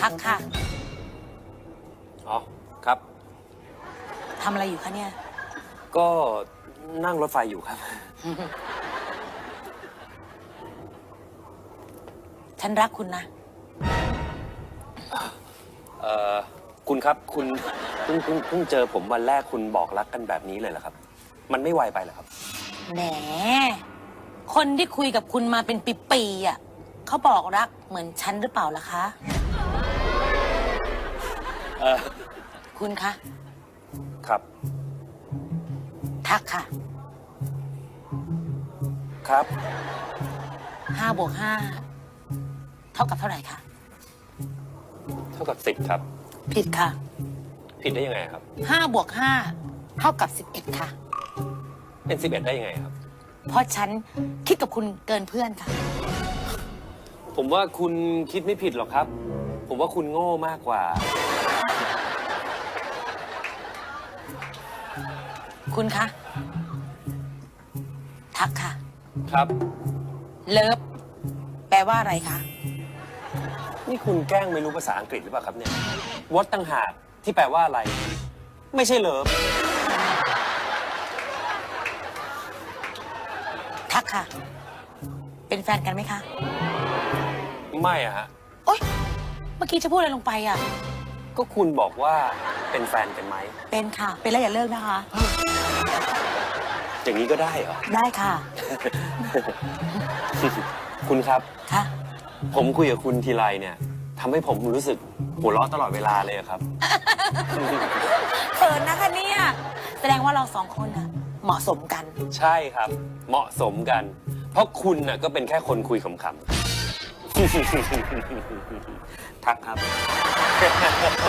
ทักค่ะ อ๋อ ครับ ทำอะไรอยู่คะเนี่ย ก็นั่งรถไฟอยู่ครับ ฉันรักคุณนะ เอ่อ คุณครับ คุณเพิ่งเพิ่งเพิ่งเจอผมวันแรกคุณบอกรักกันแบบนี้เลยเหรอครับ มันไม่ไวไปเหรอครับ แหม คนที่คุยกับคุณมาเป็นปีๆอะเขาบอกรักเหมือนฉันหรือเปล่าล่ะคะเออคุณคะ ครับ ทักค่ะครับห้าบวกห้าเท่ากับเท่าไหร่คะ เท่ากับสิบครับ ผิดค่ะผิดได้ยังไงครับ ห้าบวกห้าเท่ากับสิบเอ็ดค่ะ เป็นสิบเอ็ดได้ยังไงครับ เพราะฉันคิดกับคุณเกินเพื่อนค่ะ ผมว่าคุณคิดไม่ผิดหรอกครับ ผมว่าคุณโง่มากกว่า คุณคะ ทักค่ะ ครับ เลิฟ แปลว่าอะไรคะ นี่คุณแกล้งไม่รู้ภาษาอังกฤษหรือเปล่าครับเนี่ยวอตตั้งหากที่แปลว่าอะไร ไม่ใช่เลิฟ ทักค่ะ เป็นแฟนกันไหมคะ ไม่อะฮะ โอ๊ย เมื่อกี้จะพูดอะไรลงไปอะ ก็คุณบอกว่าเป็นแฟนกันไหม เป็นค่ะ เป็นแล้วอย่าเลิกนะคะ อย่างนี้ก็ได้เหรอ ได้ค่ะ คุณครับ ค่ะ ผมคุยกับคุณทีไรเนี่ยทำให้ผมรู้สึกหัวเราะตลอดเวลาเลยอะครับ เขินนะคะเนี่ย แสดงว่าเราสองคนน่ะเหมาะสมกัน ใช่ครับ เหมาะสมกัน เพราะคุณน่ะก็เป็นแค่คนคุยขำๆทักครับคุณคะค